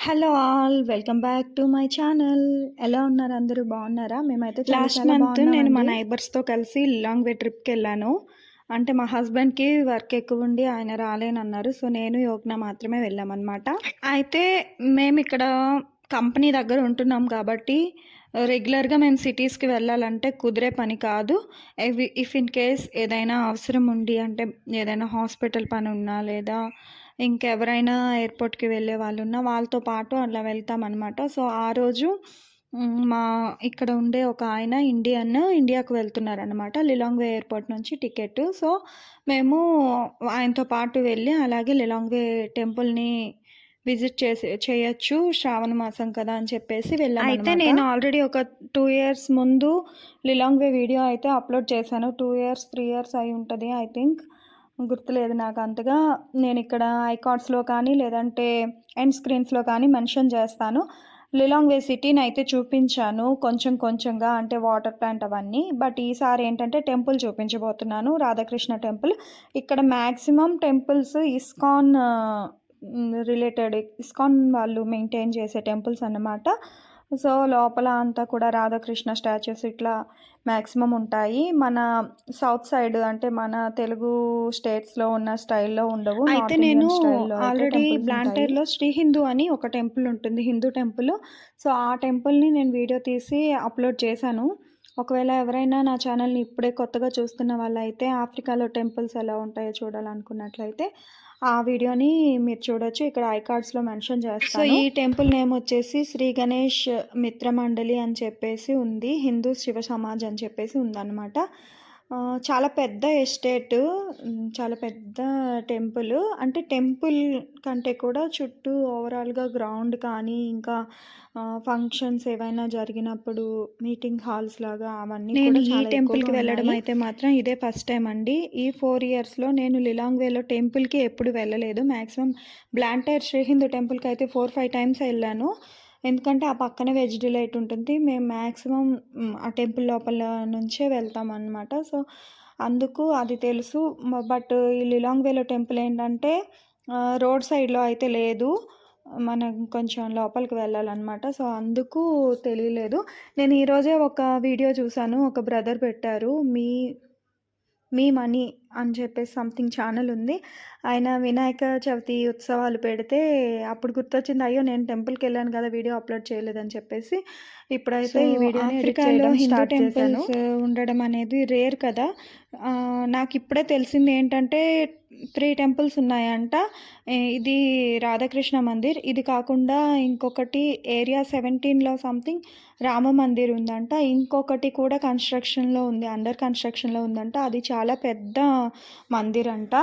Hello all welcome back to my channel ఎలా ఉన్నారు అందరూ? బాగున్నారా? మేమైతే లాస్ట్ మంత్ నేను మా. నైబర్స్తో కలిసి లాంగ్ వే ట్రిప్కి వెళ్ళాను అంటే మా హస్బెండ్కి వర్క్ ఎక్కువ ఉండి ఆయన రాలేనన్నారు. సో నేను యోగ్న మాత్రమే వెళ్ళామన్నమాట. అయితే మేము ఇక్కడ కంపెనీ దగ్గర ఉంటున్నాం కాబట్టి రెగ్యులర్గా మేము సిటీస్కి వెళ్ళాలంటే కుదిరే పని కాదు. ఇఫ్ ఇన్ కేస్ ఏదైనా అవసరం ఉండి అంటే ఏదైనా హాస్పిటల్ పని ఉన్నా లేదా ఇంకెవరైనా ఎయిర్పోర్ట్కి వెళ్ళే వాళ్ళు ఉన్నా వాళ్ళతో పాటు అలా వెళ్తామన్నమాట సో ఆ రోజు మ్, ఇక్కడ ఉండే ఒక ఆయన ఇండియన్ ఇండియాకు వెళ్తున్నారనమాట లిలాంగ్వే ఎయిర్పోర్ట్ నుంచి టికెట్ సో మేము ఆయనతో పాటు వెళ్ళి అలాగే లిలాంగ్వే టెంపుల్ని విజిట్ చేసి చేయొచ్చు శ్రావణ మాసం కదా అని చెప్పేసి వెళ్ళాం అయితే నేను ఆల్రెడీ ఒక టూ ఇయర్స్ ముందు లిలాంగ్వే వీడియో అయితే అప్లోడ్ చేశాను. టూ ఇయర్స్ త్రీ ఇయర్స్ అయి ఉంటుంది ఐ థింక్. గుర్తులేదు. నాకు అంతగా నేను ఇక్కడ ఐకార్డ్స్లో కానీ లేదంటే ఎండ్ స్క్రీన్స్లో కానీ మెన్షన్ చేస్తాను. లిలాంగ్ వే సిటీని అయితే చూపించాను కొంచెం కొంచెంగా అంటే వాటర్ ప్లాంట్ అవన్నీ. బట్ ఈసారి ఏంటంటే టెంపుల్ చూపించబోతున్నాను రాధాకృష్ణ టెంపుల్. ఇక్కడ maximum temples ISKCON related ISKCON వాళ్ళు మెయింటైన్ చేసే టెంపుల్స్ అన్నమాట. సో లోపల అంతా కూడా రాధాకృష్ణ స్టాచ్యూస్ ఇట్లా మ్యాక్సిమం ఉంటాయి. మన సౌత్ సైడ్ అంటే మన తెలుగు స్టేట్స్లో ఉన్న స్టైల్లో ఉండవు. అయితే నేను ఆల్రెడీ బ్లాంటర్లో శ్రీ హిందూ అని ఒక టెంపుల్ ఉంటుంది హిందూ టెంపుల్. సో ఆ టెంపుల్ని నేను వీడియో తీసి అప్లోడ్ చేశాను. ఒకవేళ ఎవరైనా నా ఛానల్ని ఇప్పుడే కొత్తగా చూస్తున్న వాళ్ళైతే ఆఫ్రికాలో టెంపుల్స్ ఎలా ఉంటాయో చూడాలనుకున్నట్లయితే ఆ వీడియోని మీరు చూడొచ్చు. ఇక్కడ ఐకార్డ్స్లో మెన్షన్ చేస్తాను. సో ఈ టెంపుల్ నేమ్ వచ్చేసి శ్రీ గణేష్ మిత్ర మండలి అని చెప్పేసి ఉంది. హిందూ శివ సమాజ్ అని చెప్పేసి ఉందన్నమాట. చాలా పెద్ద ఎస్టేట్ చాలా పెద్ద టెంపుల్. అంటే టెంపుల్ కంటే కూడా చుట్టూ ఓవరాల్గా గ్రౌండ్ కానీ ఇంకా ఫంక్షన్స్ ఏవైనా జరిగినప్పుడు మీటింగ్ హాల్స్ లాగా అవన్నీ నేను ఈ టెంపుల్కి వెళ్ళడం. అయితే మాత్రం ఇదే ఫస్ట్ టైం అండి. ఈ ఫోర్ ఇయర్స్లో నేను లిలాంగ్ వేలో టెంపుల్కి ఎప్పుడు వెళ్ళలేదు. మ్యాక్సిమం బ్లాంటైర్ శ్రీ హిందూ టెంపుల్కి అయితే ఫోర్ ఫైవ్ టైమ్స్ వెళ్ళాను. ఎందుకంటే ఆ పక్కనే వెజ్ డిలైట్ ఉంటుంది. మేము మ్యాక్సిమం ఆ టెంపుల్ లోపల నుంచే వెళ్తాం అన్నమాట సో అందుకు అది తెలుసు. బట్ ఈ లిలాంగ్ వేలో టెంపుల్ ఏంటంటే రోడ్ సైడ్లో అయితే లేదు. మనం కొంచెం లోపలికి వెళ్ళాలన్నమాట. సో అందుకు తెలియలేదు. నేను ఈరోజే ఒక వీడియో చూశాను. ఒక బ్రదర్ పెట్టారు. మీ మీ మనీ అని చెప్పేసి సంథింగ్ ఛానల్ ఉంది. ఆయన వినాయక చవితి ఉత్సవాలు పెడితే అప్పుడు గుర్తొచ్చింది అయ్యో నేను టెంపుల్కి వెళ్ళాను కదా వీడియో అప్లోడ్ చేయలేదని చెప్పేసి ఇప్పుడైతే ఈ ఆఫ్రికాలో హిందూ చేశాను. temples ఉండడం అనేది రేర్ కదా. నాకు ఇప్పుడే తెలిసింది ఏంటంటే త్రీ టెంపుల్స్ ఉన్నాయంట. ఇది రాధాకృష్ణ మందిర్ ఇది కాకుండా ఇంకొకటి ఏరియా సెవెంటీన్లో సంథింగ్ రామ మందిర్ ఉందంట. ఇంకొకటి కూడా కన్స్ట్రక్షన్లో ఉంది అండర్ కన్స్ట్రక్షన్లో ఉందంట. అది చాలా పెద్ద మందిర్ అంట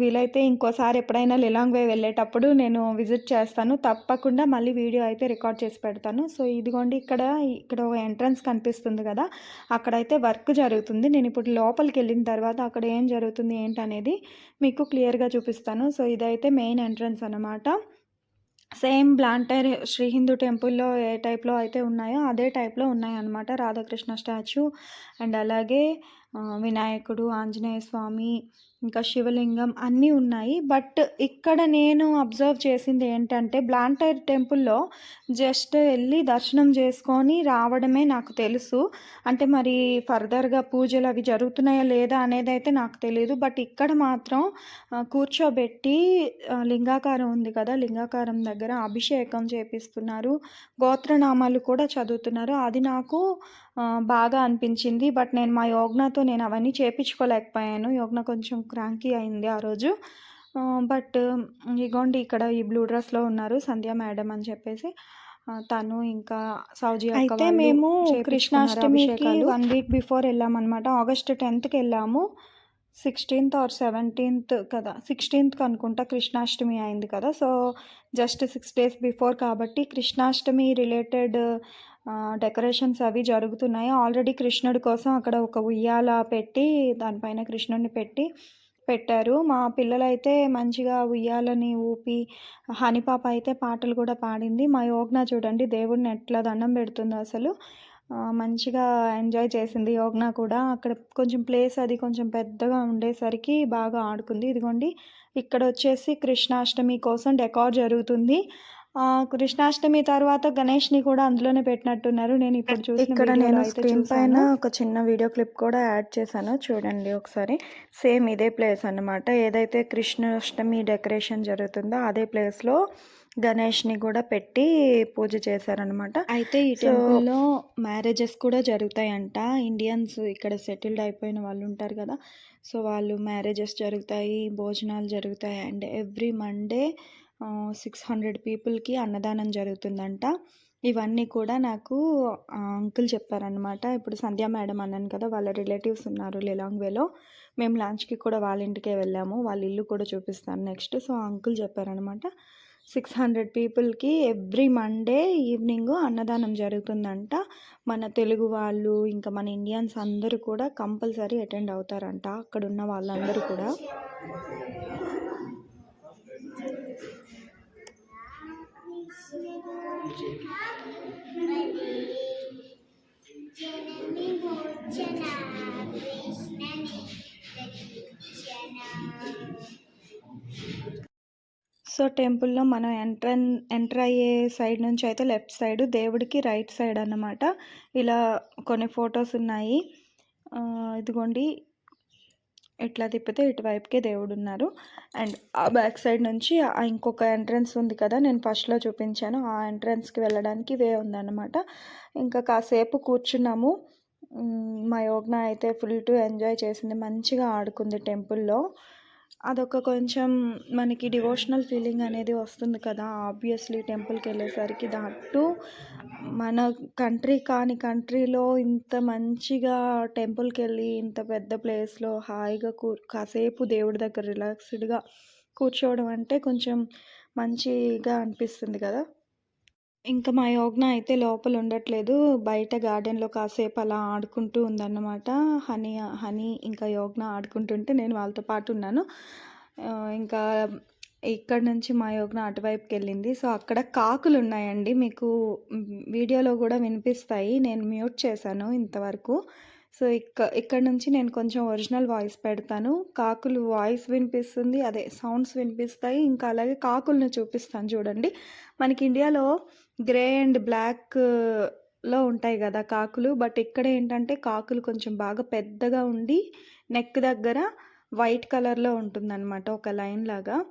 వీలైతే ఇంకోసారి ఎప్పుడైనా లిలాంగ్ వే వెళ్ళేటప్పుడు నేను విజిట్ చేస్తాను. తప్పకుండా మళ్ళీ వీడియో అయితే రికార్డ్ చేసి పెడతాను. సో ఇదిగోండి ఇక్కడ ఇక్కడ ఎంట్రన్స్ కనిపిస్తుంది కదా అక్కడైతే వర్క్ జరుగుతుంది. నేను ఇప్పుడు లోపలికి వెళ్ళిన తర్వాత అక్కడ ఏం జరుగుతుంది ఏంటనేది మీకు క్లియర్గా చూపిస్తాను. సో ఇదైతే మెయిన్ ఎంట్రన్స్ అనమాట సేమ్ బ్లాంటైర్ శ్రీ హిందూ టెంపుల్లో ఏ టైప్లో అయితే ఉన్నాయో అదే టైప్లో ఉన్నాయన్నమాట. రాధాకృష్ణ స్టాచ్యూ అండ్ అలాగే వినాయకుడు ఆంజనేయ స్వామి ఇంకా శివలింగం అన్నీ ఉన్నాయి. బట్ ఇక్కడ నేను అబ్జర్వ్ చేసింది ఏంటంటే బ్లాంటైర్ టెంపుల్లో జస్ట్ వెళ్ళి దర్శనం చేసుకొని రావడమే నాకు తెలుసు. అంటే మరి ఫర్దర్గా పూజలు అవి జరుగుతున్నాయా లేదా అనేది అయితే నాకు తెలియదు బట్ ఇక్కడ మాత్రం కూర్చోబెట్టి లింగాకారం ఉంది కదా లింగాకారం దగ్గర అభిషేకం చేపిస్తున్నారు. గోత్రనామాలు కూడా చదువుతున్నారు. అది నాకు బాగా అనిపించింది. బట్ నేను మా యోగ్నతో నేను అవన్నీ చేపించుకోలేకపోయాను. యోగ్న కొంచెం క్రాంకీ అయింది ఆ రోజు. బట్ ఇగోండి ఇక్కడ ఈ బ్లూ డ్రెస్లో ఉన్నారు సంధ్య మేడం అని చెప్పేసి. తను ఇంకా సౌజీ అయితే మేము కృష్ణాష్టమికి. వన్ వీక్ బిఫోర్ వెళ్ళామన్నమాట. ఆగస్ట్ టెన్త్కి వెళ్ళాము. సిక్స్టీన్త్ ఆర్ సెవెంటీన్త్ కదా సిక్స్టీన్త్కి అనుకుంటా కృష్ణాష్టమి అయింది కదా. So just six days before కాబట్టి కృష్ణాష్టమి రిలేటెడ్ డెకరేషన్స్ అవి జరుగుతున్నాయి. ఆల్రెడీ కృష్ణుడి కోసం అక్కడ ఒక ఉయ్యాల పెట్టి దానిపైన కృష్ణుడిని పెట్టి పెట్టారు. మా పిల్లలైతే మంచిగా ఉయ్యాలని ఊపి హనిపాప అయితే పాటలు కూడా పాడింది. మా యోగ్న చూడండి దేవుడిని ఎట్లా దండం పెడుతుందో అసలు. మంచిగా ఎంజాయ్ చేసింది యోగ్న కూడా. అక్కడ కొంచెం ప్లేస్ అది కొంచెం పెద్దగా ఉండేసరికి బాగా ఆడుకుంది. ఇదిగోండి ఇక్కడ వచ్చేసి కృష్ణాష్టమి కోసం డెకార్ జరుగుతుంది. కృష్ణాష్టమి తర్వాత గణేష్ని కూడా అందులోనే పెట్టినట్టున్నారు. నేను ఇప్పుడు చూసిన ఇక్కడ నేను స్క్రీన్ పైన. ఒక చిన్న వీడియో క్లిప్ కూడా యాడ్ చేశాను. చూడండి ఒకసారి. సేమ్ ఇదే ప్లేస్ అన్నమాట. ఏదైతే కృష్ణాష్టమి డెకరేషన్ జరుగుతుందో అదే ప్లేస్లో గణేష్ని కూడా పెట్టి పూజ చేశారనమాట అయితే ఈ టెంపుల్లో మ్యారేజెస్ కూడా జరుగుతాయంట. ఇండియన్స్ ఇక్కడ సెటిల్డ్ అయిపోయిన వాళ్ళు ఉంటారు కదా. సో వాళ్ళు మ్యారేజెస్ జరుగుతాయి భోజనాలు జరుగుతాయి. And every Monday six hundred పీపుల్కి అన్నదానం జరుగుతుందంట. ఇవన్నీ కూడా నాకు అంకుల్ చెప్పారనమాట ఇప్పుడు సంధ్యా మేడం అన్నాను కదా వాళ్ళ రిలేటివ్స్ ఉన్నారు లెలాంగ్ వేలో మేము లంచ్కి కూడా వాళ్ళ ఇంటికే వెళ్ళాము. వాళ్ళ ఇల్లు కూడా చూపిస్తాను నెక్స్ట్. సో అంకుల్ చెప్పారనమాట సిక్స్ హండ్రెడ్ పీపుల్కి ఎవ్రీ మండే ఈవినింగ్ అన్నదానం జరుగుతుందంట. మన తెలుగు వాళ్ళు ఇంకా మన ఇండియన్స్ అందరూ కూడా కంపల్సరీ అటెండ్ అవుతారంట. అక్కడ ఉన్న వాళ్ళందరూ కూడా. సో టెంపుల్లో మనం ఎంట్రన్ ఎంటర్ అయ్యే సైడ్ నుంచి అయితే లెఫ్ట్ సైడ్ దేవుడికి రైట్ సైడ్ అన్నమాట. ఇలా కొన్ని ఫొటోస్ ఉన్నాయి. ఇదిగోండి ఇట్లా తిప్పితే ఇటువైపుకే దేవుడు ఉన్నారు అండ్ ఆ బ్యాక్ సైడ్ నుంచి ఆ ఇంకొక ఎంట్రన్స్ ఉంది కదా నేను ఫస్ట్లో చూపించాను. ఆ ఎంట్రన్స్కి వెళ్ళడానికి వే ఉందన్నమాట. ఇంకా కాసేపు కూర్చున్నాము. మా యోగ్న అయితే ఫుల్ టు ఎంజాయ్ చేసింది. మంచిగా ఆడుకుంది టెంపుల్లో అదొక కొంచెం మనకి డివోషనల్ ఫీలింగ్ అనేది వస్తుంది కదా ఆబ్వియస్లీ టెంపుల్కి వెళ్ళేసరికి. దాటు మన కంట్రీ కాని కంట్రీలో ఇంత మంచిగా టెంపుల్కి వెళ్ళి ఇంత పెద్ద ప్లేస్లో హాయిగా కూ కాసేపు దేవుడి దగ్గర రిలాక్స్డ్గా కూర్చోవడం అంటే కొంచెం మంచిగా అనిపిస్తుంది కదా. ఇంకా మా యోగ్న అయితే లోపల ఉండట్లేదు బయట గార్డెన్లో కాసేపు అలా ఆడుకుంటూ ఉందన్నమాట. హనీ హనీ ఇంకా యోగ్న ఆడుకుంటుంటే నేను వాళ్ళతో పాటు ఉన్నాను. ఇంకా ఇక్కడ నుంచి మా యోగ్న అటువైపుకి వెళ్ళింది సో అక్కడ కాకులు ఉన్నాయండి మీకు వీడియోలో కూడా వినిపిస్తాయి. నేను మ్యూట్ చేశాను ఇంతవరకు. సో ఇక్క ఇక్కడ నుంచి నేను కొంచెం ఒరిజినల్ వాయిస్ పెడతాను. కాకులు వాయిస్ వినిపిస్తుంది. అదే సౌండ్స్ వినిపిస్తాయి. ఇంకా అలాగే కాకులను చూపిస్తాను చూడండి. మనకి ఇండియాలో గ్రే అండ్ బ్లాక్లో ఉంటాయి కదా కాకులు. బట్ ఇక్కడ ఏంటంటే కాకులు కొంచెం బాగా పెద్దగా ఉండి నెక్ దగ్గర వైట్ కలర్లో ఉంటుందన్నమాట ఒక లైన్ లాగా.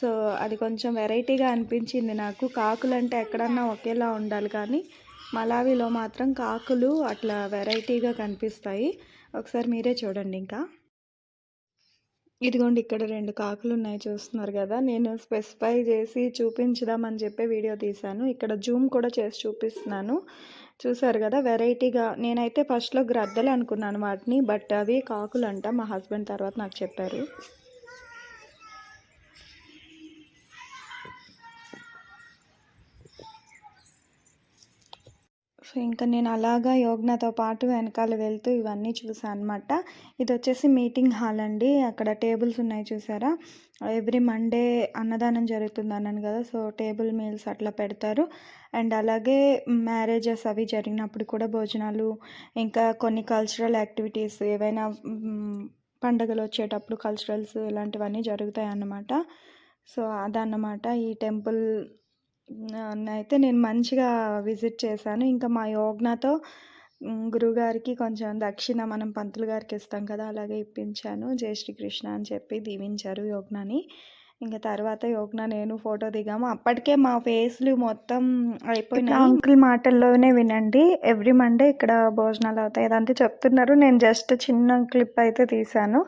సో అది కొంచెం వెరైటీగా అనిపించింది నాకు. కాకులు అంటే ఎక్కడన్నా ఒకేలా ఉండాలి కానీ మలావిలో మాత్రం కాకులు అట్లా వెరైటీగా కనిపిస్తాయి. ఒకసారి మీరే చూడండి ఇంకా. ఇదిగోండి ఇక్కడ రెండు కాకులు ఉన్నాయి చూస్తున్నారు కదా. నేను స్పెసిఫై చేసి చూపించుదామని చెప్పి వీడియో తీశాను. ఇక్కడ జూమ్ కూడా చేసి చూపిస్తున్నాను. చూసారు కదా వెరైటీగా. నేనైతే ఫస్ట్లో గ్రద్దలు అనుకున్నాను వాటిని బట్ అవి కాకులు అంట మా హస్బెండ్ తర్వాత నాకు చెప్పారు. సో ఇంకా నేను అలాగా యోగ్నతో పాటు వెనకాల వెళ్తూ ఇవన్నీ చూసాను అనమాట ఇది వచ్చేసి మీటింగ్ హాల్ అండి. అక్కడ టేబుల్స్ ఉన్నాయి చూసారా? ఎవ్రీ మండే అన్నదానం జరుగుతుంది అన్నాను కదా సో టేబుల్ మీల్స్ అట్లా పెడతారు. అండ్ అలాగే మ్యారేజెస్ అవి జరిగినప్పుడు కూడా భోజనాలు ఇంకా కొన్ని కల్చరల్ యాక్టివిటీస్ ఏవైనా పండగలు వచ్చేటప్పుడు కల్చరల్స్ ఇలాంటివన్నీ జరుగుతాయి అన్నమాట సో అదన్నమాట. ఈ టెంపుల్ అయితే నేను మంచిగా విజిట్ చేశాను. ఇంకా మా యోగ్నాతో గురువుగారికి కొంచెం దక్షిణ మనం పంతులు గారికి ఇస్తాం కదా అలాగే ఇప్పించాను. జై శ్రీకృష్ణ అని చెప్పి దీవించారు యోగ్నాని. ఇంకా తర్వాత యోగ్న నేను ఫోటో దిగాము. అప్పటికే మా ఫేస్లు మొత్తం అయిపోయినాయి. అంకుల్ మాటల్లోనే వినండి. ఎవ్రీ మండే ఇక్కడ భోజనాలు అవుతాయి. అదంతా చెప్తున్నారు. నేను జస్ట్ చిన్న క్లిప్ అయితే తీశాను.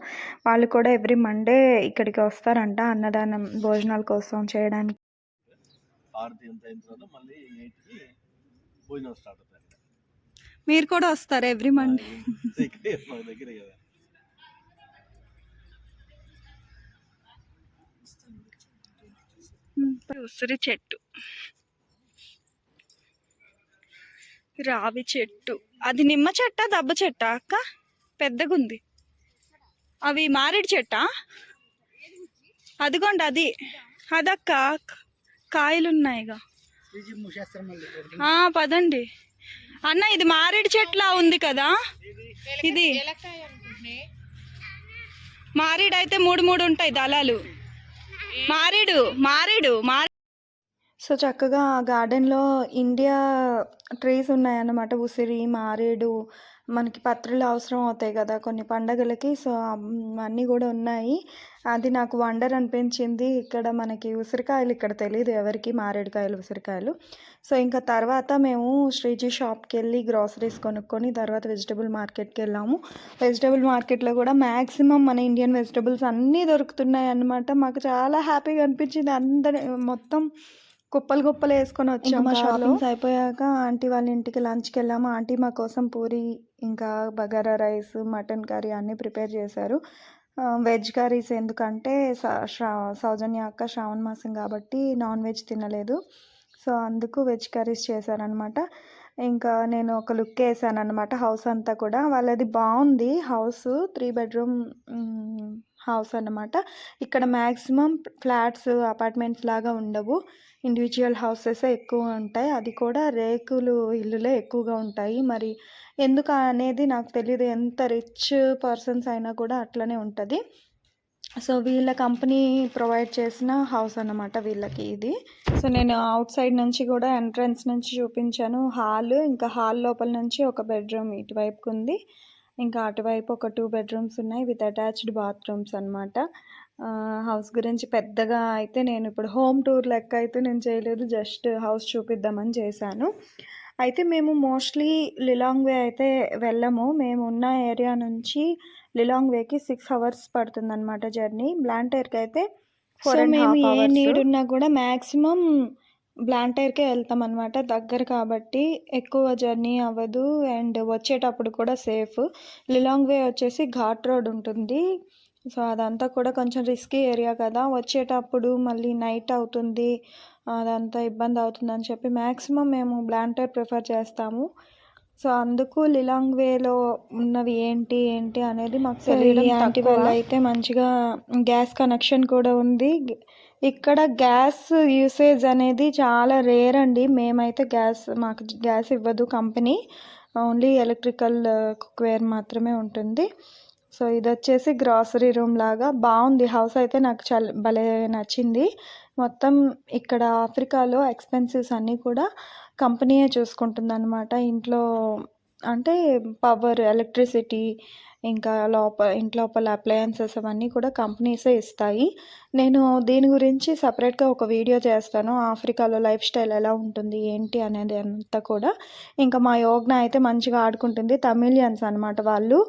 వాళ్ళు కూడా ఎవ్రీ మండే ఇక్కడికి వస్తారంట అన్నదానం భోజనాల కోసం చేయడానికి. తర్వాత మళ్ళీ భోజనం స్టార్ట్ మీరు కూడా వస్తారు ఎవ్రీ మండే. ఉసిరి చెట్టు. రావి చెట్టు. అది నిమ్మ చెట్ట దబ్బ చెట్ట అక్క? పెద్దగుంది అవి మారేడు చెట్టా? అదిగోండి అది. అదక్క కాయలు ఉన్నాయిగా ఆ, పదండి. అన్న ఇది మారేడు చెట్లా ఉంది కదా? ఇది మారేడు అయితే మూడు మూడు ఉంటాయి దళాలు. మారేడు మారేడు మారే సో చక్కగా గార్డెన్లో ఇండియా ట్రీస్ ఉన్నాయన్నమాట. ఉసిరి మారేడు మనకి పత్రులు అవసరం అవుతాయి కదా. కొన్ని పండగలకి సో అన్నీ కూడా ఉన్నాయి. అది నాకు వండర్ అనిపించింది. ఇక్కడ మనకి ఉసిరికాయలు ఇక్కడ తెలియదు ఎవరికి మారేడుకాయలు ఉసిరికాయలు. సో ఇంకా తర్వాత మేము శ్రీజీ షాప్కి వెళ్ళి గ్రాసరీస్ కొనుక్కొని తర్వాత వెజిటబుల్ మార్కెట్కి వెళ్ళాము. వెజిటబుల్ మార్కెట్లో కూడా మ్యాక్సిమం మన ఇండియన్ వెజిటబుల్స్ అన్నీ దొరుకుతున్నాయి అన్నమాట మాకు చాలా హ్యాపీగా అనిపించింది. అందరి మొత్తం కుప్పలు కుప్పలు వేసుకొని వచ్చాము మా షాపింగ్స్ అయిపోయాక ఆంటీ వాళ్ళ ఇంటికి లంచ్కి వెళ్ళాము. ఆంటీ మా కోసం పూరి ఇంకా బగారా రైస్ మటన్ కర్రీ అన్నీ ప్రిపేర్ చేశారు. వెజ్ కర్రీస్ ఎందుకంటే సౌజన్య అక్క శ్రావణ మాసం కాబట్టి నాన్ వెజ్ తినలేదు. సో అందుకు వెజ్ కర్రీస్ చేశారనమాట ఇంకా నేను ఒక లుక్ వేసాను అనమాట హౌస్ అంతా కూడా. వాళ్ళది బాగుంది హౌస్ త్రీ బెడ్రూమ్ హౌస్ అన్నమాట. ఇక్కడ మ్యాక్సిమం ఫ్లాట్స్ అపార్ట్మెంట్స్ లాగా ఉండవు. ఇండివిజువల్ హౌసెస్ ఎక్కువ ఉంటాయి. అది కూడా రేకులు ఇల్లులే ఎక్కువగా ఉంటాయి. మరి ఎందుకు అనేది నాకు తెలియదు ఎంత రిచ్ పర్సన్స్ అయినా కూడా అట్లనే ఉంటుంది. సో వీళ్ళ కంపెనీ ప్రొవైడ్ చేసిన హౌస్ అన్నమాట వీళ్ళకి ఇది. సో నేను అవుట్ సైడ్ నుంచి కూడా ఎంట్రన్స్ నుంచి చూపించాను. హాల్ ఇంకా హాల్ లోపల నుంచి ఒక బెడ్రూమ్ ఇటువైపుకు ఉంది ఇంకా అటువైపు ఒక టూ బెడ్రూమ్స్ ఉన్నాయి విత్ అటాచ్డ్ బాత్రూమ్స్ అనమాట హౌస్ గురించి పెద్దగా అయితే నేను ఇప్పుడు హోమ్ టూర్ లెక్క అయితే నేను చేయలేదు జస్ట్ హౌస్ చూపిద్దామని చేశాను. అయితే మేము మోస్ట్లీ లిలాంగ్ వే అయితే వెళ్ళము. మేము ఉన్న ఏరియా నుంచి లిలాంగ్ వేకి సిక్స్ అవర్స్ పడుతుంది అనమాట జర్నీ బ్లాంటైర్కి అయితే and మేము ఏ. నీడ్ ఉన్నా కూడా మ్యాక్సిమం బ్లాంటైర్కే వెళ్తాం అనమాట దగ్గర కాబట్టి ఎక్కువ జర్నీ అవ్వదు. అండ్ వచ్చేటప్పుడు కూడా సేఫ్. లిలాంగ్ వే వచ్చేసి ఘాట్ రోడ్ ఉంటుంది. సో అదంతా కూడా కొంచెం రిస్కీ ఏరియా కదా. వచ్చేటప్పుడు మళ్ళీ నైట్ అవుతుంది. అదంతా ఇబ్బంది అవుతుందని చెప్పి మ్యాక్సిమం మేము బ్లాంటైర్ ప్రిఫర్ చేస్తాము. సో అందుకు లిలాంగ్ వేలో ఉన్నవి ఏంటి ఏంటి అనేది మాకు తెలియడం తక్కువ. వాళ్ళ అయితే మంచిగా గ్యాస్ కనెక్షన్ కూడా ఉంది. ఇక్కడ గ్యాస్ యూసేజ్ అనేది చాలా రేర్ అండి. మేమైతే గ్యాస్ మాకు గ్యాస్ ఇవ్వదు కంపెనీ ఓన్లీ ఎలక్ట్రికల్ కుక్వేర్ మాత్రమే ఉంటుంది. సో ఇది వచ్చేసి గ్రాసరీ రూమ్ లాగా బాగుంది. హౌస్ అయితే నాకు చాలా భలే నచ్చింది. మొత్తం ఇక్కడ ఆఫ్రికాలో ఎక్స్పెన్సివ్స్ అన్నీ కూడా కంపెనీయే చూసుకుంటుంది అనమాట ఇంట్లో అంటే పవర్ ఎలక్ట్రిసిటీ ఇంకా లోపల ఇంట్లోపల అప్లయన్సెస్ అవన్నీ కూడా కంపెనీసే ఇస్తాయి. నేను దీని గురించి సపరేట్గా ఒక వీడియో చేస్తాను. ఆఫ్రికాలో లైఫ్ స్టైల్ ఎలా ఉంటుంది ఏంటి అనేది అంతా కూడా. ఇంకా మా యోగ్న అయితే మంచిగా ఆడుకుంటుంది. తమిళియన్స్ అనమాట వాళ్ళు.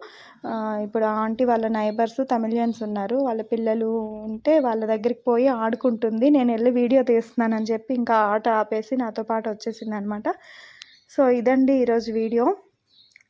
ఇప్పుడు ఆంటీ వాళ్ళ నైబర్స్ తమిళియన్స్ ఉన్నారు. వాళ్ళ పిల్లలు ఉంటే వాళ్ళ దగ్గరికి పోయి ఆడుకుంటుంది. నేను వెళ్ళి వీడియో తీస్తున్నానని చెప్పి ఇంకా ఆట ఆపేసి నాతో పాటు వచ్చేసింది అనమాట సో ఇదండి ఈరోజు వీడియో.